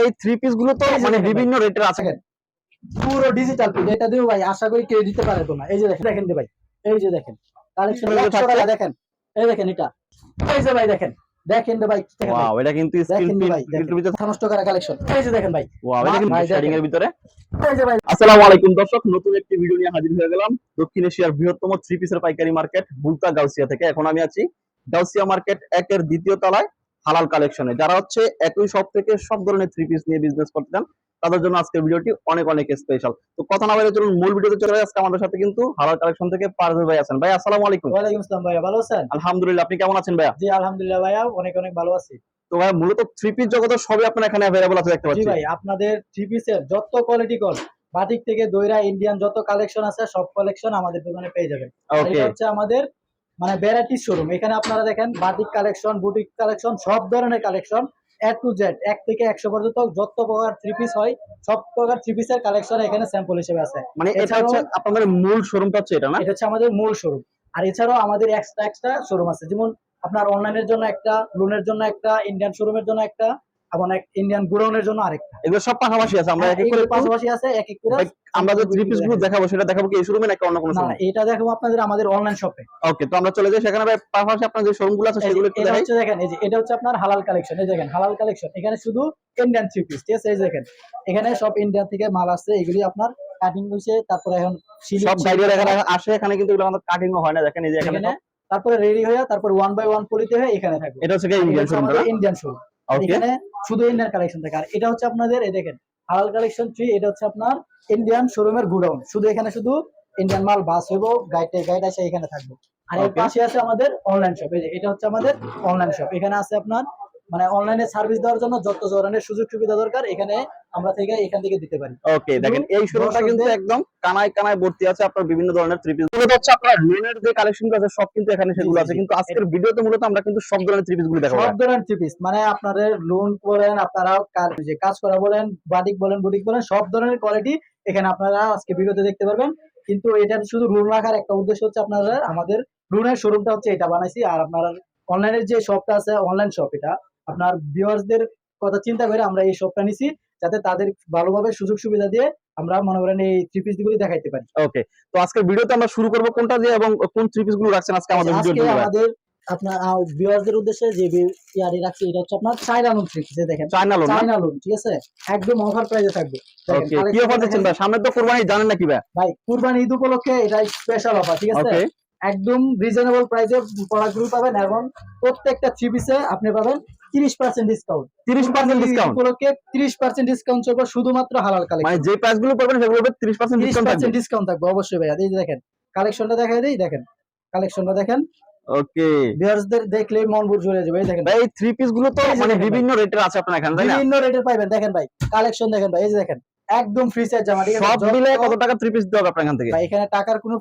এই থ্রি পিসগুলো তো মানে বিভিন্ন রেটের আছে পুরো ডিজিটাল প্রিন্ট এটা দিও ভাই আশা করি কেউ দিতে পারে না। এই যে দেখেন দেখেন ভাই এই যে দেখেন কালেকশন এই যে 100 দেখেন এই দেখেন এটা। এই যে ভাই দেখেন দেখেন ভাই ওয়াও এটা কিন্তু স্ক্রিন দেখেন প্রিন্ট দেখেন। ভিতরে নষ্ট করা কালেকশন এই যে দেখেন ভাই। ওয়াও এটা কিন্তু শেডিং এর ভিতরে। এই যে ভাই। আসসালামু আলাইকুম দর্শক নতুন একটি ভিডিও নিয়ে হাজির হয়ে গেলাম। দক্ষিণ এশিয়ার বৃহত্তম থ্রি পিসের পাইকারি মার্কেট বুলতা গাউসিয়া থেকে। এখন আমি আছি গাউসিয়া মার্কেট একের দ্বিতীয় তলায়। হালাল কালেকশনে যারা হচ্ছে একই সব থেকে সব ধরনের থ্রি পিস নিয়ে বিজনেস করতে চান তাদের জন্য আজকের ভিডিওটি অনেক অনেক স্পেশাল তো কথা না বাইরে চলুন মূল ভিডিওতে চলে যাই। আজকে আমাদের সাথে কিন্তু হালাল কালেকশন থেকে পারভেজ ভাই আছেন। ভাই আসসালামু আলাইকুম। ওয়ালাইকুম আসসালাম ভাইয়া ভালো আছেন? আলহামদুলিল্লাহ আপনি কেমন আছেন ভাইয়া? জি আলহামদুলিল্লাহ ভাইয়া অনেক অনেক ভালো আছি। তো ভাই মূলত থ্রি পিস জগতের সবই আপনার এখানে অ্যাভেলেবল আছে দেখতে জি ভাই আপনাদের থ্রি পিসের যত কোয়ালিটি কল বাটিক থেকে দইরা ইন্ডিয়ান যত কালেকশন আছে সব কালেকশন আমাদের দোকানে পেয়ে যাবেন। ওকে এটা হচ্ছে আমাদের মানে ভ্যারাইটি শোরুম এখানে আপনারা দেখেন বাটিক কালেকশন বুটিক কালেকশন সব ধরনের কালেকশন এ টু জেড এক থেকে একশো পর্যন্ত যত প্রকার থ্রি পিস হয় সব প্রকার থ্রি পিসের কালেকশন এখানে স্যাম্পল হিসেবে আছে। মানে এটা হচ্ছে আপনাদের মূল শোরুমটা হচ্ছে এটা না? এটা হচ্ছে আমাদের মূল শোরুম আর এছাড়াও আমাদের এক্সট্রা এক্সট্রা শোরুম আছে। যেমন আপনার অনলাইনের জন্য একটা লোনের জন্য একটা ইন্ডিয়ান শোরুমের জন্য একটা এবং ইন্ডিয়ান গুডাউনের জন্য আরেকটা। এগুলো সব পাশাপাশি আছে আমরা এক এক করে পাশাপাশি আছে এক এক করে আমরা যে থ্রি পিসগুলো দেখাবো সেটা দেখাবো কি এই শোরুমে নাকি অন্য কোনো এটা দেখাবো আপনাদের আমাদের অনলাইন শপে ওকে তো আমরা চলে যাই সেখানে ভাই পাশাপাশি আপনার যে আছে সেগুলো একটু দেখাই। হচ্ছে দেখেন এই যে এটা হচ্ছে আপনার হালাল কালেকশন এই দেখেন হালাল কালেকশন এখানে শুধু ইন্ডিয়ান থ্রি পিস ঠিক আছে এই দেখেন। এখানে সব ইন্ডিয়া থেকে মাল আসছে এগুলি আপনার কাটিং তারপরে এখন সব গাইডের এখানে আসে এখানে কিন্তু এগুলো আমাদের কাটিং হয় না দেখেন এই যে এখানে তারপরে রেডি হয়ে তারপরে ওয়ান বাই ওয়ান পলিতে হয়ে এখানে থাকবে। এটা হচ্ছে ইন্ডিয়ান শোরুম ইন্ডিয়ান শোরুম এখানে শুধু ইন্ডিয়ান কালেকশন থাকে। আর এটা হচ্ছে আপনাদের এই দেখেন হালাল কালেকশন থ্রি এটা হচ্ছে আপনার ইন্ডিয়ান শোরুমের গুডাউন শুধু এখানে শুধু ইন্ডিয়ান মাল বাস হইব গাইড গাইড আসে এখানে থাকব। আর এর পাশে আছে আমাদের অনলাইন শপ এই যে এটা হচ্ছে আমাদের অনলাইন শপ এখানে আছে আপনার মানে অনলাইনে সার্ভিস দেওয়ার জন্য যত ধরনের সুযোগ সুবিধা দরকার এখানে আমরা থেকে এখান থেকে দিতে পারি। ওকে দেখেন এই শোরুমটা কিন্তু একদম কানায় কানায় ভর্তি আছে আপনার বিভিন্ন ধরনের থ্রি পিসগুলো হচ্ছে আপনার লোনের যে কালেকশন আছে সব কিন্তু এখানে সেগুলো আছে। কিন্তু আজকের ভিডিওতে মূলত আমরা কিন্তু সব ধরনের থ্রি পিসগুলো দেখাবো। সব ধরনের থ্রি পিস মানে আপনাদের লোন বলেন আপনারা কার- যে কাজ করা বলেন বাটিক বলেন বুটিক বলেন সব ধরনের কোয়ালিটি এখানে আপনারা আজকে ভিডিওতে দেখতে পারবেন। কিন্তু এটা শুধু রুল রাখার একটা উদ্দেশ্য হচ্ছে আপনারা আমাদের রুনের শোরুমটা হচ্ছে এটা বানাইছি। আর আপনার অনলাইনের যে শপটা আছে অনলাইন শপ এটা আপনার ভিউয়ার্সদের কথা চিন্তা করে আমরা এই শপটা নিছি যাতে তাদের ভালোভাবে সুযোগ সুবিধা দিয়ে আমরা মনে করেন এই থ্রি পিস গুলি দেখাইতে পারি। ওকে তো আজকের ভিডিওতে আমরা শুরু করব কোনটা দিয়ে এবং কোন থ্রি পিসগুলো রাখছেন আজকে আমাদের আজকে ভিডিওতে আমাদের আপনার ভিউয়ার্সদের উদ্দেশ্যে যে ইয়ারি রাখছি এটা হচ্ছে আপনার চাইনা লোন থ্রি পিস দেখেন। চায়না লোন চাইনা লোন ঠিক আছে? একদম অফার প্রাইসে থাকবে। ওকে কি অফার দিচ্ছেন ভাই? সামনে তো কোরবানি জানেন নাকি ভাই? ভাই কুরবানি ঈদ উপলক্ষে এটা স্পেশাল অফার ঠিক আছে? একদম রিজনেবল প্রাইসে প্রোডাক্টগুলো পাবেন এবং প্রত্যেকটা থ্রি পিসে আপনি পাবেন তিরিশ পার্সেন্ট ডিসকাউন্ট 30 পার্সেন্ট ডিসকাউন্ট উপলক্ষে পার্সেন্ট ডিসকাউন্ট চলবে শুধুমাত্র হালাল মানে যে সেগুলো 30% পার্সেন্ট ডিসকাউন্ট থাকবে। অবশ্যই ভাইয়া। এই দেখেন কালেকশনটা দেখাই দিই দেখেন। কালেকশনটা দেখেন। ওকে ভিউয়ার্সদের মন জুড়ে যাবে এই দেখেন। ভাই থ্রি পিসগুলো তো মানে বিভিন্ন রেটের আছে আপনার এখানে তাই না? বিভিন্ন রেটের পাইবেন দেখেন ভাই। কালেকশন দেখেন ভাই এই যে দেখেন। একদম ফ্রি সাইজ জামা ঠিক আছে? সব মিলে কত টাকা থ্রি পিস দেওয়া আপনার এখান থেকে? ভাই এখানে টাকার কোনো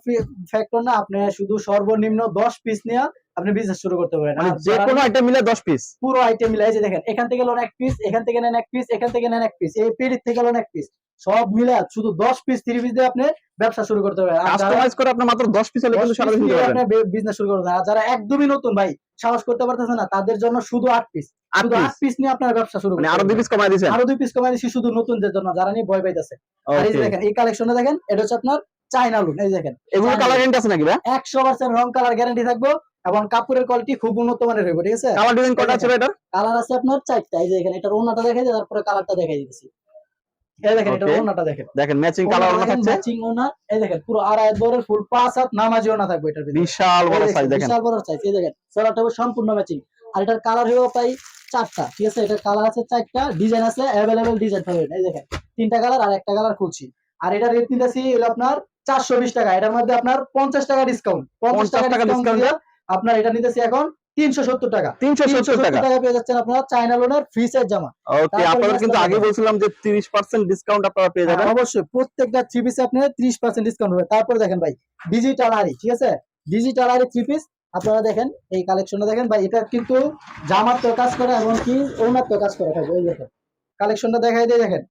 ফ্যাক্টর না আপনি শুধু সর্বনিম্ন দশ পিস নিয়ে আপনি বিজনেস শুরু করতে পারেন। মানে যে কোনো আইটেম মিলে 10 পিস পুরো আইটেম মিলাই যে দেখেন এখান থেকে লোন এক পিস এখান থেকে নেন এক পিস এখান থেকে নেন এক পিস এই পিরিত থেকে লোন এক পিস সব মিলে শুধু দশ পিস তিরিশ পিস দিয়ে আপনি ব্যবসা শুরু করতে পারেন। কাস্টমাইজ করে আপনি মাত্র 10 পিস হলে কিন্তু সারা দিন পারবেন। বিজনেস শুরু করতে পারেন। আর যারা একদমই নতুন ভাই সাহস করতে পারতেছে না তাদের জন্য শুধু আট পিস আট শুধু আট পিস নিয়ে আপনার ব্যবসা শুরু মানে আরও দুই পিস দিয়েছেন? আরও দুই পিস কমাই দিচ্ছি শুধু নতুনদের জন্য যারা নিয়ে ভয় পাইতেছে। আর এই দেখেন এই কালেকশনটা দেখেন এটা হচ্ছে আপনার চাইনা লুন এই দেখেন। এগুলো কালার গ্যারান্টি আছে নাকি ভাই? একশো পার্সেন্ট রং কালার গ্যারান্টি থাকব এবং কাপড়ের কোয়ালিটি খুব উন্নত মানের হইব ঠিক আছে? কালার ডিজাইন কটা আছে ভাই এটার? কালার আছে আপনার চারটা এই যে এখানে এটার ওনাটা দেখাই যায় তারপরে কালারটা দেখাই দিতেছি। এই দেখেন এটার Okay. ওনাটা দেখেন। দেখেন ম্যাচিং কালার ওনা থাকছে। ম্যাচিং ওনা এই দেখেন পুরো আড়াই বরের ফুল পাঁচ হাত নামাজি ওনা থাকবে এটার বিশাল বড় সাইজ দেখেন বিশাল বড় সাইজ এই দেখেন সারাটা সম্পূর্ণ ম্যাচিং আর এটার কালার হইব প্রায় চারটা ঠিক আছে? এটার কালার আছে চারটা ডিজাইন আছে অ্যাভেলেবেল ডিজাইন পাবেন। এই দেখেন তিনটা কালার আর একটা কালার খুলছি। আর এটার রেট নিতেছি হলো আপনার চারশো বিশ টাকা। এটার মধ্যে আপনার পঞ্চাশ টাকা ডিসকাউন্ট পঞ্চাশ টাকা ডিসকাউন্ট আপনার এটা নিতেছি এখন তিনশো সত্তর টাকা। 370 টাকা। টাকা পেয়ে যাচ্ছেন আপনারা চাইনা লোনের ফ্রি সাইজ জামা। ওকে তারপরে কিন্তু আগে বলছিলাম যে 30% ডিসকাউন্ট আপনারা পেয়ে যাবেন। হ্যাঁ, অবশ্যই। প্রত্যেকটা থ্রি পিসে ডিসকাউন্ট হবে। তারপরে দেখেন ভাই ডিজিটাল আরি ঠিক আছে? ডিজিটাল আরি থ্রি পিস আপনারা দেখেন এই কালেকশনটা দেখেন ভাই এটা কিন্তু জামার তো কাজ করে এবং কি ওনার তো কাজ করে থাকবে এই দেখেন। কালেকশনটা দেখাই দিয়ে দেখেন।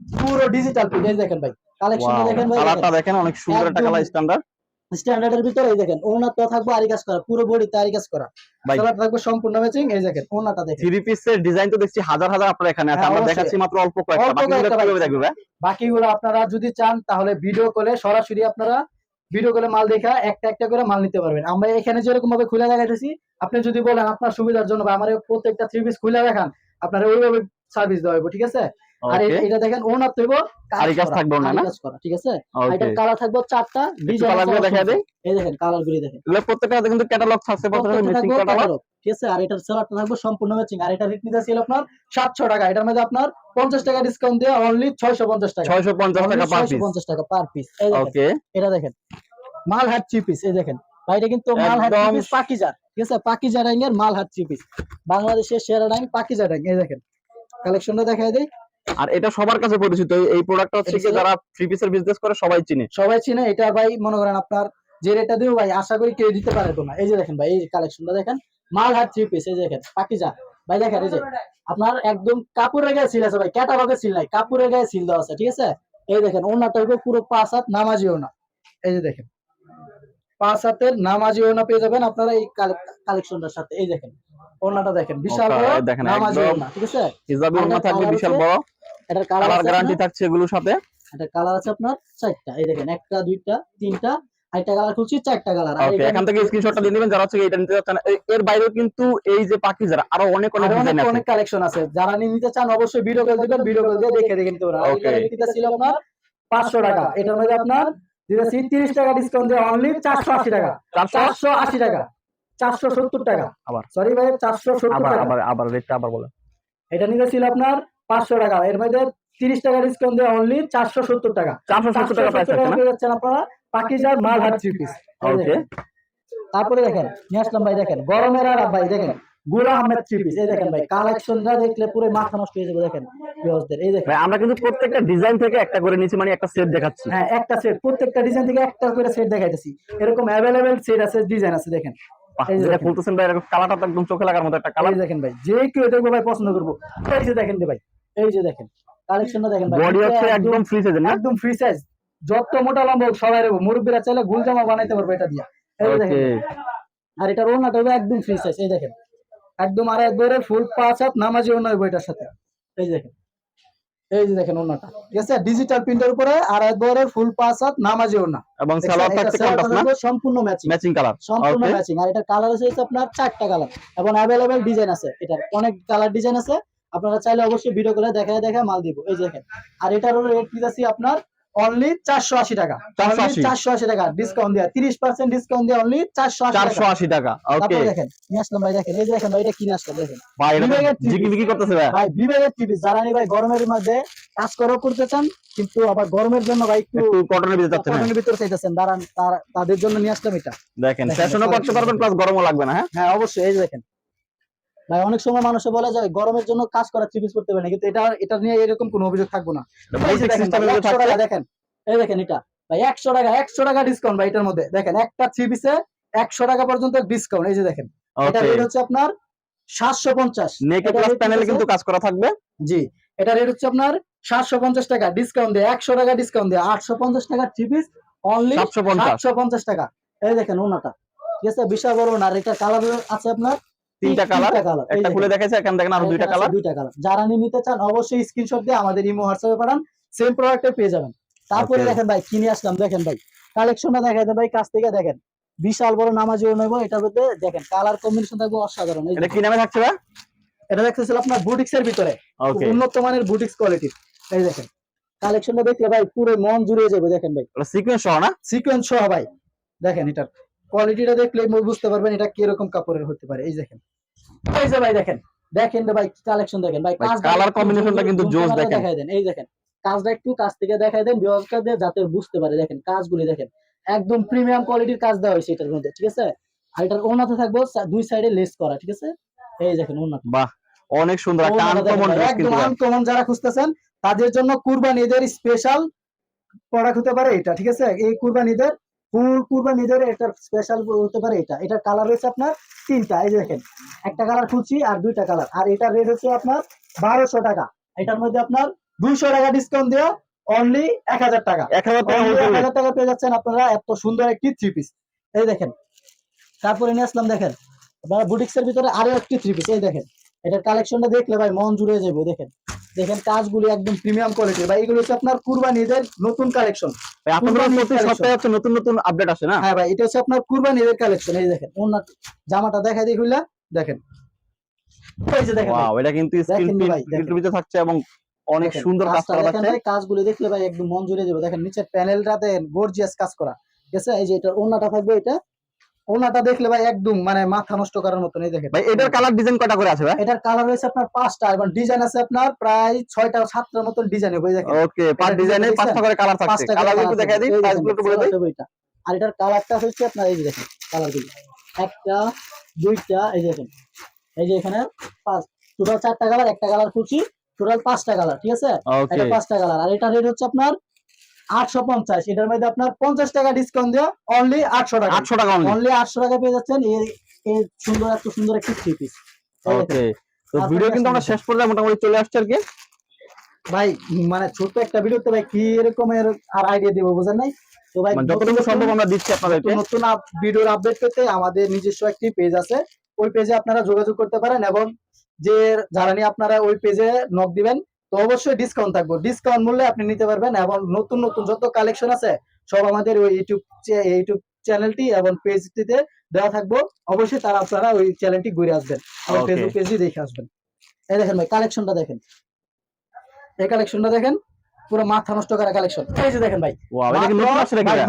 পুরো ডিজিটাল প্রিন্ট দেখেন ভাই। কালেকশনটা দেখেন ভাই দেখেন। অনেক সুন্দর একটা কালার স্ট্যান্ডার্ড স্ট্যান্ডার্ডের ভিতরে এই দেখেন ওনার তো থাকবে আরি কাজ করা পুরো বডিতে আরি কাজ করা। ভাই। কালার থাকবে সম্পূর্ণ ম্যাচিং এই দেখেন ওনাটা দেখেন। থ্রি পিসের ডিজাইন তো দেখছি হাজার হাজার আপনার এখানে আছে হ্যাঁ, আমরা দেখাচ্ছি মাত্র অল্প কয়েকটা বাকিগুলো কীভাবে ভাই। দেখবে? বাকিগুলো আপনারা যদি চান তাহলে ভিডিও কলে সরাসরি আপনারা ভিডিও কলে মাল দেখা একটা একটা করে মাল নিতে পারবেন। আমরা এখানে যেরকম ভাবে খুলে দেখাইতেছি আপনি যদি বলেন আপনার সুবিধার জন্য বা আমার প্রত্যেকটা থ্রি পিস খুলে দেখান আপনারা ওইভাবে সার্ভিস দেওয়া হবে ঠিক আছে? আর এটা দেখেন ওনার তো কাজ থাকবে না? করা ঠিক আছে? কালার থাকবে চারটা ডিজাইনগুলো দেখায় দেই। এই দেখেন কালার গুলি দেখেন। এগুলো প্রত্যেকটা কিন্তু ক্যাটালগ থাকছে প্রথমে মেসিং ক্যাটালগ ঠিক আছে? আর এটার সেলারটা থাকবে সম্পূর্ণ ম্যাচিং আর এটা রেট আপনার সাতশো টাকা। এটার মধ্যে আপনার পঞ্চাশ টাকা ডিসকাউন্ট দিয়ে অনলি ছয়শো পঞ্চাশ টাকা। 650 টাকা পার পিস পঞ্চাশ টাকা পার পিস এই ওকে এটা দেখেন। মাল হাট থ্রি পিস এই দেখেন। ভাই এটা কিন্তু মাল হাট পিস পাকিজার ঠিক আছে? পাকিজা ডাইং এর মাল হাট থ্রি পিস বাংলাদেশের সেরা ডাইং পাকিজা ডাইং এই দেখেন। কালেকশনটা দেখাই দেই। আর এটা সবার কাছে পরিচিত। এই- প্রোডাক্টটা হচ্ছে কি যারা থ্রি পিসের বিজনেস করে সবাই চিনে। সবাই চিনে এটা ভাই মনে করেন আপনার যে রেটটা দিব ভাই আশা করি কেউ দিতে পারবে না। এই যে দেখেন ভাই এই কালেকশনটা দেখেন মাল হাট থ্রি পিস এই দেখেন পাকিজা। ভাই দেখেন এই যে আপনার একদম কাপড়ের গায়ে সিল আছে ভাই ক্যাটালগে সিল নাই কাপড়ের গায়ে সিল দেওয়া আছে ঠিক আছে? এই দেখেন ওনাটা পুরো পাঁচ হাত নামাজিও না এই যে দেখেন পাঁচ হাতের নামাজি ওনা পেয়ে যাবেন আপনারা এই কালেকশনটার সাথে। এই দেখেন ওনাটা দেখেন বিশাল বড় দেখেন নামাজি একদম ওনা ঠিক আছে? হিজাবি আর ওনা থাকবে বিশাল বড়। এটার কালার কালার গ্যারান্টি থাকছে এগুলোর সাথে? এটা কালার আছে আপনার চারটা এই দেখেন একটা দুইটা তিনটা আরেকটা কালার খুলছি চারটা কালার ওকে এখান থেকে স্ক্রিনশটটা দিয়ে দিবেন যারা হচ্ছে এটা নিতে এ- এর বাইরেও কিন্তু এই যে পাখি যারা আরও অনেক অনেক ডিজাইন আছে। অনেক কালেকশন আছে। যারা নিতে চান অবশ্যই ভিডিও কল দিবেন ভিডিও কল দিয়ে দেখে দেখে নিতে পারেন আর Okay. এটা ছিল আপনার পাঁচশো টাকা। এটার মধ্যে আপনার দিতেছি তিরিশ টাকা ডিসকাউন্ট দিয়ে অনলি চারশো আশি টাকা। 400 চারশো টাকা। চারশো সত্তর টাকা। আবার। সরি ভাই চারশো সত্তর আবার টাকা। আবার আবার রেটটা আবার বলেন। এটা নিতে ছিল আপনার পাঁচশো টাকা। এর মধ্যে তিরিশ টাকা ডিসকাউন্ট দিয়ে অনলি চারশো সত্তর টাকা। 470 টাকা প্রাইস পেয়ে যাচ্ছেন আপনারা। পাকিজার মাল হাত থ্রি পিস তারপরে দেখেন নিয়ে আসলাম ভাই দেখেন। গরমের আর ভাই দেখেন। গুলা আহমেদ থ্রি পিস এই দেখেন ভাই কালেকশনটা দেখলে পুরো মাথা নষ্ট হয়ে যাবে দেখেন। এই দেখেন। ভাই আমরা কিন্তু প্রত্যেকটা ডিজাইন থেকে একটা করে নিচ্ছি মানে একটা সেট দেখাচ্ছি। হ্যাঁ একটা সেট প্রত্যেকটা ডিজাইন থেকে একটা করে সেট দেখাইতেছি। এরকম অ্যাভেলেবেল সেট আছে ডিজাইন আছে দেখেন। যেটা দেখেন। ভাই এরকম কালারটা একদম চোখে লাগার মতো একটা কালার দেখেন ভাই যে কেউ দেখব ভাই পছন্দ করব। দেখেন ভাই। এই যে দেখেন কালেকশনটা দেখেন বডি হচ্ছে একদম ফ্রি সাইজের না? একদম ফ্রি সাইজ যত মোটা লম্বা হোক সবাই নেব। মুরব্বীরা চাইলে গুল জামা বানাইতে পারবে এটা দিয়া। এই দেখেন। আর এটার ওনাটা হবে একদম ফ্রি সাইজ এই দেখেন। একদম আর একবারে ফুল পাঁচ হাত নামাজি ওনা হবে এটার সাথে। এই দেখেন। এই যে দেখেন ওনাটা ঠিক আছে? ডিজিটাল প্রিন্টের উপরে আর একবারে ফুল পাঁচ হাত নামাজি ওনা এবং সালোয়ার থাকছে কন্ট্রাস্ট না? সম্পূর্ণ ম্যাচিং ম্যাচিং কালার সম্পূর্ণ ম্যাচিং আর এটার কালার আছে আপনার চারটা কালার এবং অ্যাভেলেবেল ডিজাইন আছে। এটার অনেক কালার ডিজাইন আছে। আপনারা চাইলে অবশ্যই ভিডিও করে দেখায় দেখায় মাল দিব। এই দেখেন আর এটার রেট দিতেছি আপনার অনলি চারশো আশি টাকা। 480 চারশো আশি টাকা ডিসকাউন্ট দেওয়া তিরিশ পার্সেন্ট ডিসকাউন্ট দিয়ে অনলি চারশো চারশো টাকা। আশি টাকা ওকে দেখেন নিয়ে আসলাম ভাই দেখেন এই দেখেন ভাই এটা কিনে আসলাম দেখেন। বিবেকের করতেছে ভাই। ভাই বিবেকের টিভি যারা ভাই গরমের মধ্যে কাজ করাও করতে চান কিন্তু আবার গরমের জন্য ভাই একটু কটনের ভিতরে যাচ্ছে না কটনের ভিতরে চাইতেছেন দাঁড়ান তার- তাদের জন্য নিয়ে আসলাম এটা। দেখেন ফ্যাশনও করতে পারবেন প্লাস গরমও লাগবে না হ্যাঁ? হ্যাঁ অবশ্যই এই দেখেন। ভাই অনেক সময় মানুষে বলে যায় গরমের জন্য কাজ করা থ্রি পিস করতে পারে না কিন্তু এটা এটা নিয়ে এরকম কোনো অভিযোগ থাকব না। দেখেন সিস্টেমের ভাই, ভিতরে 100 থাকছে টাকা দেখেন এই দেখেন এটা। ভাই একশো টাকা একশো টাকা ডিসকাউন্ট ভাই এটার মধ্যে। দেখেন একটা থ্রি পিসে একশো টাকা পর্যন্ত ডিসকাউন্ট এই যে দেখেন। এটা রেট হচ্ছে আপনার সাতশো পঞ্চাশ। নেকে প্লাস প্যানেলে কিন্তু কাজ করা থাকবে। জি এটা রেট হচ্ছে আপনার সাতশো পঞ্চাশ টাকা ডিসকাউন্ট দিয়ে একশো টাকা ডিসকাউন্ট দিয়ে আটশো পঞ্চাশ টাকা থ্রি পিস অনলি 750 সাতশো পঞ্চাশ টাকা। এই দেখেন ওনাটা। ঠিক আছে? বিশাল বড় ওনার এটা কালার আছে আপনার তিনটা কালার একটা খুলে দেখাইছে এখানে দেখেন আরও দুইটা কালার দুইটা কালার যারা নিতে চান অবশ্যই স্ক্রিনশট দিয়ে আমাদের ইমো হোয়াটসঅ্যাপে পাঠান। সেম প্রোডাক্টে পেয়ে যাবেন। তারপরে দেখেন ভাই কিনে আসলাম। দেখেন ভাই কালেকশনটা দেখাই দেন ভাই কাছ থেকে দেখেন। বিশাল বড় নামাজি নেব এটার মধ্যে দেখেন কালার কম্বিনেশন থাকবে অসাধারণ। এটা কি নামে থাকছে ভাই? এটা দেখতেছিল আপনার বুটিক্স এর ভিতরে উন্নত মানের বুটিক্স কোয়ালিটির এই দেখেন কালেকশনটা দেখলে ভাই পুরো মন জুড়িয়ে যাবে দেখেন ভাই। এটা সিকোয়েন্স সহ না? সিকোয়েন্স সহ ভাই। দেখেন এটার কোয়ালিটিটা দেখলে বুঝতে পারবেন এটা কীরকম কাপড়ের হতে পারে। এই দেখেন। এই যে ভাই দেখেন দেখেন ভাই কালেকশন দেখেন। ভাই ভাই, কাজটা colour একটু combination টা জুম- কিন্তু জোস দেখেন। দেখাই দেন এই দেখেন কাজটা একটু কাছ থেকে দেখাই দেন যাতে বুঝতে পারে দেখেন কাজগুলি দেখেন। একদম প্রিমিয়াম কোয়ালিটির কাজ দেওয়া হয়েছে এটার মধ্যে ঠিক আছে? আর এটার ওনাতে থাকব দুই সাইডে লেস করা ঠিক আছে? এই দেখেন ওনাতে বাহ অনেক সুন্দর একটা আনকমন ড্রেস কিন্তু আনকমন যারা খুঁজতেছেন তাদের জন্য কুরবানিদের স্পেশাল প্রোডাক্ট হতে পারে এটা ঠিক আছে? এই কুরবানিদের ফুল কুরবানিদের এটার স্পেশাল হতে পারে এটা। এটার কালার হচ্ছে আপনার তিনটা এই যে দেখেন। একটা কালার খুঁজছি আর দুইটা কালার আর এটার রেট হচ্ছে আপনার বারোশো টাকা। এটার মধ্যে আপনার দুইশো টাকা ডিসকাউন্ট দেওয়া অনলি এক হাজার টাকা। এক হাজার টাকা পেয়ে যাচ্ছেন আপনারা এত সুন্দর একটি থ্রি পিস এই দেখেন। তারপরে নিয়ে আসলাম দেখেন। আপনারা বুটিক্স ভিতরে আরও একটি থ্রি পিস এই দেখেন। এটার কালেকশনটা দেখলে ভাই মন জুড়ে যাবে দেখেন। দেখেন কাজগুলি একদম প্রিমিয়াম কোয়ালিটির ভাই এগুলো হচ্ছে আপনার কুরবানিদের নতুন কালেকশন ভাই, আপনাদের প্রতি সপ্তাহে হচ্ছে নতুন নতুন আপডেট আসে না? হ্যাঁ ভাই এটা হচ্ছে আপনার কুরবানিদের কালেকশন এই দেখেন ওনার জামাটা দেখাই দিই খুললা। দেখেন। এই যে দেখেন ওয়াও এটা কিন্তু স্ক্রিন দেখেন ভাই, দেখেন। প্রিন্টের ভিতরে থাকছে এবং অনেক দেখেন, সুন্দর কাজ কাজটা করা দেখেন থাকছে দেখলে ভাই একদম মন জুড়ে যাবে। দেখেন নিচের প্যানেলটা দেন গর্জিয়াস কাজ করা। ঠিক আছে? এই যে এটা ওনাটা থাকবে এটা। ওনাটা দেখলে ভাই একদম মানে মাথা নষ্ট করার মতন এই দেখেন। ভাই এটার কালার ডিজাইন কটা করে আছে ভাই? এটার কালার রয়েছে আপনার পাঁচটা এবং ডিজাইন আছে আপনার প্রায় ছয়টা সাতটার মতন ডিজাইন এই দেখেন। ওকে এটা ডিজাইনে পাঁচটা করে কালার থাকছে। কালার একটু। দেখাই দিই প্রাইসগুলো একটু বলে দিই। আর এটার কালারটা হচ্ছে আপনার এই যে দেখেন কালারগুলো একটা দুইটা এই যে দেখেন। এই যে এখানে পাঁচ টোটাল চারটা কালার একটা কালার খুশি টোটাল পাঁচটা কালার ঠিক আছে? এটা পাঁচটা কালার আর এটা রেট হচ্ছে আপনার আটশো পঞ্চাশ। এটার মধ্যে আপনার পঞ্চাশ টাকা ডিসকাউন্ট দেওয়া অনলি আটশো টাকা। 800 টাকা অনলি আটশো টাকা পেয়ে যাচ্ছেন। এই এই সুন্দর এত সুন্দর একটি থ্রি পিস ওকে তো ভিডিও কিন্তু আমরা শেষ পর্যায়ে মোটামুটি চলে আসছে আর কি। ভাই মানে ছোট্ট একটা ভিডিওতে ভাই কি এরকমের আর আইডিয়া দিব বুঝেন নাই? তো ভাই মানে যতটুকু সম্ভব আমরা দিচ্ছি আপনাদেরকে। নতুন নতুন ভিডিওর আপডেট পেতে আমাদের নিজস্ব একটি পেজ আছে। ওই পেজে আপনারা যোগাযোগ করতে পারেন এবং যে যারা নিয়ে আপনারা ওই পেজে নক দিবেন তো অবশ্যই ডিসকাউন্ট থাকবে। ডিসকাউন্ট মূল্যে আপনি নিতে পারবেন এবং নতুন নতুন যত কালেকশন আছে সব আমাদের ওই ইউটিউব ইউটিউব চ্যানেলটি এবং পেজটিতে দেওয়া থাকব। অবশ্যই তারা আপনারা ওই চ্যানেলটি ঘুরে আসবেন। ফেসবুক পেজটি দেখে আসবেন। এই দেখেন ভাই কালেকশনটা দেখেন। এই কালেকশনটা দেখেন পুরো মাথা নষ্ট করা কালেকশন এই যে দেখেন ভাই?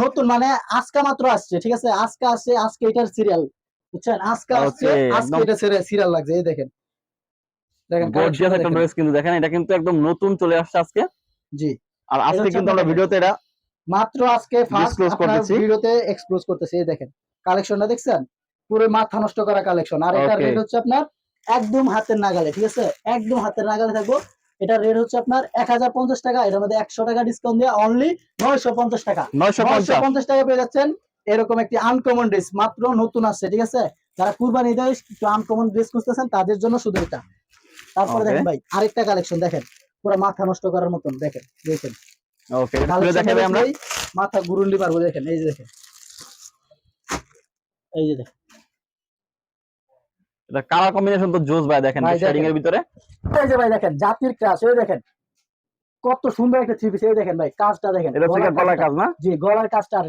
নতুন মানে আজকে মাত্র আসছে ঠিক আছে? আজকে আসছে আজকে এটার সিরিয়াল বুঝছেন? আজকে আসছে আজকে এটা সিরিয়াল লাগছে এই দেখেন। দেখেন গর্জিয়াস একটা। ড্রেস কিন্তু। দেখেন এটা কিন্তু একদম নতুন চলে আসছে আজকে। জি। আর আজকে কিন্তু আমরা ভিডিওতে এটা মাত্র আজকে ফার্স্ট। ভিডিওতে এক্সপ্লোজ করতেছে এই দেখেন। কালেকশনটা দেখছেন? পুরো মাথা নষ্ট করা কালেকশন। আর Okay. রেট হচ্ছে আপনার একদম হাতের নাগালে ঠিক আছে? একদম হাতের নাগালে থাকব। রেট হচ্ছে আপনার এক হাজার পঞ্চাশ টাকা। এটার মধ্যে একশো টাকা ডিসকাউন্ট দিয়ে অনলি নয়শো পঞ্চাশ টাকা। নয়শো পঞ্চাশ। টাকা পেয়ে যাচ্ছেন এরকম একটি আনকমন ড্রেস মাত্র নতুন আসছে ঠিক আছে? যারা কুরবানি দেয় একটু আনকমন ড্রেস খুঁজতেছেন তাদের জন্য শুধু এটা। তারপরে দেখেন ভাই আরেকটা কালেকশন দেখেন। পুরো মাথা নষ্ট করার মতন দেখেন দেখেন। ওকে খুলে দেখাবে আমরা। মাথা গুরুন্ডি পারব দেখেন এই যে দেখেন। এই যে দেখেন। এটা কালার কম্বিনেশন তো জোস ভাই দেখেন শেডিং এর ভিতরে। এই যে ভাই দেখেন জাতির ক্রাশ এই দেখেন। কত সুন্দর একটা থ্রি পিস এই দেখেন ভাই কাজটা দেখেন। এটা গলার কাজ না? জি গলার কাজটা আর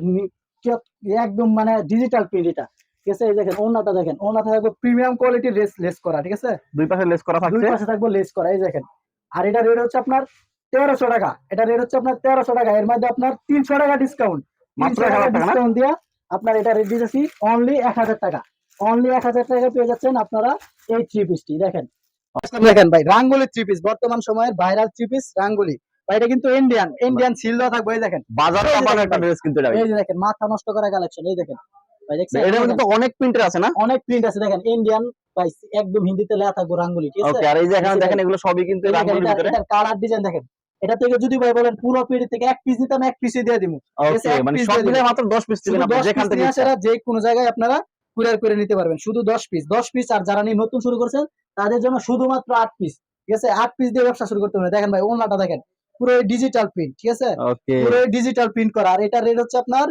একদম মানে ডিজিটাল প্রিন্ট এটা। ঠিক আছে? এই দেখেন ওনাটা দেখেন ওনাটা থাকবে প্রিমিয়াম কোয়ালিটির লেস লেস করা ঠিক আছে? দুই পাশে লেস করা দুই পাশে থাকবে লেস করা এই দেখেন। আর এটা রেট হচ্ছে আপনার তেরোশো টাকা। এটা রেট হচ্ছে আপনার তেরোশো টাকা। এর মধ্যে আপনার তিনশো টাকা ডিসকাউন্ট মাত্র তিনশো 1000 টাকা টাকা না? ডিসকাউন্ট দিয়া আপনার এটা রেট দিতেছি অনলি এক হাজার টাকা। অনলি এক হাজার টাকা পেয়ে যাচ্ছেন আপনারা এই থ্রি পিসটি দেখেন। দেখেন ভাই রাঙ্গুলি থ্রি পিস বর্তমান সময়ের ভাইরাল থ্রি পিস রাঙ্গুলি। ভাই এটা কিন্তু ইন্ডিয়ান ইন্ডিয়ান সিল দেওয়া থাকবে এই দেখেন। বাজার একটা ড্রেস কিন্তু এই দেখেন মাথা নষ্ট করা কালেকশন এই দেখেন। এটার মধ্যে তো অনেক প্রিন্টার আছে না? অনেক প্রিন্ট আছে দেখেন ইন্ডিয়ান একদম হিন্দিতে লেখা থাকবে রাঙ্গুলি ঠিক আছে? আর এই যে এখানে দেখেন এগুলো সবই কিন্তু রাঙ্গুলির ভিতরে। কালার ডিজাইন দেখেন। এটা থেকে যদি ভাই বলেন পুরো পিড়ি থেকে এক পিস দিতাম এক পিসে দিয়ে দিব। মানে সব মিলে মাত্র 10 পিস দিবেন আপনি যেখান থেকে নিয়ে যে কোনো জায়গায় আপনারা কুরিয়ার করে নিতে পারবেন। শুধু দশ পিস দশ পিস আর যারা নিয়ে নতুন শুরু করছেন তাদের জন্য শুধুমাত্র আট পিস ঠিক আছে? আট পিস দিয়ে ব্যবসা শুরু করতে হবে। দেখেন ভাই ওনাটা দেখেন পুরো ডিজিটাল প্রিন্ট ঠিক আছে? পুরো ডিজিটাল প্রিন্ট করা আর এটার রেট হচ্ছে আপনার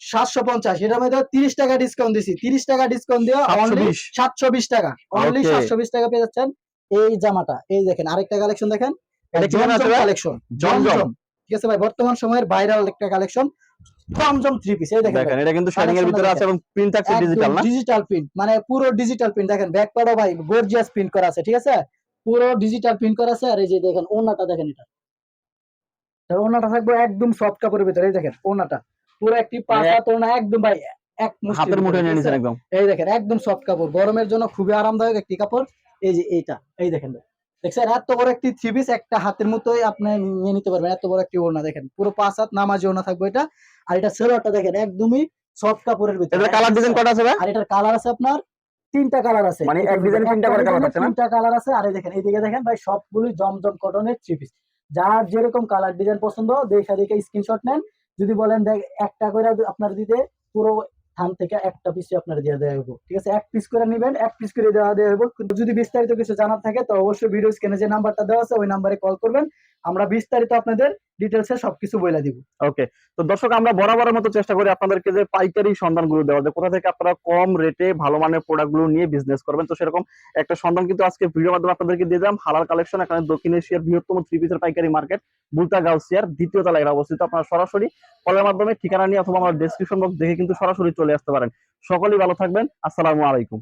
সাতশো পঞ্চাশ। এটার মধ্যে তিরিশ টাকা ডিসকাউন্ট দিছি। তিরিশ টাকা ডিসকাউন্ট দিয়ে অনলি সাতশো বিশ। টাকা। অনলি সাতশো বিশ টাকা পেয়ে যাচ্ছেন। এই জামাটা এই দেখেন আরেকটা কালেকশন দেখেন। এটা আছে? কালেকশন জমজম। ঠিক আছে ভাই বর্তমান সময়ের ভাইরাল একটা কালেকশন জমজম থ্রি পিস এই দেখেন এটা কিন্তু এর ভিতরে আছে এবং প্রিন্ট থাকছে ডিজিটাল না? ডিজিটাল প্রিন্ট মানে পুরো ডিজিটাল প্রিন্ট দেখেন ব্যাক পাড়ও ভাই গর্জিয়াস প্রিন্ট করা আছে ঠিক আছে? পুরো ডিজিটাল প্রিন্ট করা আছে আর এই যে দেখেন ওনাটা দেখেন এটা। ওনাটা থাকবে একদম সফট কাপড়ের ভিতরে এই দেখেন ওনাটা পুরো একটি পাতা তোনা একদম ভাই এক হাতের মুঠে নিয়ে নিছেন একদম। এই দেখেন একদম সফট কাপড় গরমের জন্য খুবই আরামদায়ক একটি কাপড়। এই যে এইটা এই দেখেন ভাই। দেখছেন এত বড় একটি থ্রি পিস একটা হাতের মতোই আপনি নিয়ে নিতে পারবেন এত বড় একটি ওড়না দেখেন। পুরো পাঁচ হাত নামাজি ওড়না থাকবে এটা। আর এটা সেলোয়ারটা দেখেন একদমই সফট কাপড়ের ভিতরে। এটা কালার ডিজাইন কটা আছে ভাই? আর এটার কালার আছে আপনার তিনটা কালার আছে। মানে এক ডিজাইনে তিনটা করে ডিজাইনে আছে না? তিনটা কালার আছে। আর এই দেখেন এইদিকে দেখেন ভাই সবগুলোই জমজম কটনের থ্রি পিস যার যেরকম কালার ডিজাইন পছন্দ দেখা দেখে স্ক্রিনশট নেন। যদি বলেন দেখ, একটা করে আপনার দিতে পুরো থান থেকে একটা পিস আপনার দিয়ে দেওয়া হবে ঠিক আছে? এক পিস করে নেবেন, এক পিস করে দেওয়া দেওয়া হবে কিন্তু যদি বিস্তারিত কিছু জানার থাকে, তো অবশ্যই ভিডিও স্ক্যানে যে নাম্বারটা দেওয়া আছে, ওই নাম্বারে কল করবেন। আমরা বিস্তারিত আপনাদের ডিটেলসে সবকিছু বলে দিব। ওকে তো দর্শক, আমরা বরাবরের মতো চেষ্টা করি আপনাদেরকে যে পাইকারি সন্ধানগুলো দেওয়া যায় কোথা থেকে আপনারা কম রেটে ভালো মানের প্রোডাক্টগুলো নিয়ে বিজনেস করবেন। তো সেরকম একটা সন্ধান কিন্তু আজকে ভিডিওর মাধ্যমে আপনাদেরকে দিয়ে দিলাম। হালাল কালেকশন এখানে দক্ষিণ এশিয়ার বৃহত্তম থ্রি পিসের পাইকারি মার্কেট বুলতা গাউসিয়ার দ্বিতীয় তলায় অবস্থিত। আপনারা সরাসরি কলের মাধ্যমে ঠিকানা নিয়ে অথবা আমার ডেসক্রিপশন বক্স দেখে কিন্তু সরাসরি চলে আসতে পারেন। সকলেই ভালো থাকবেন। আসসালামু আলাইকুম।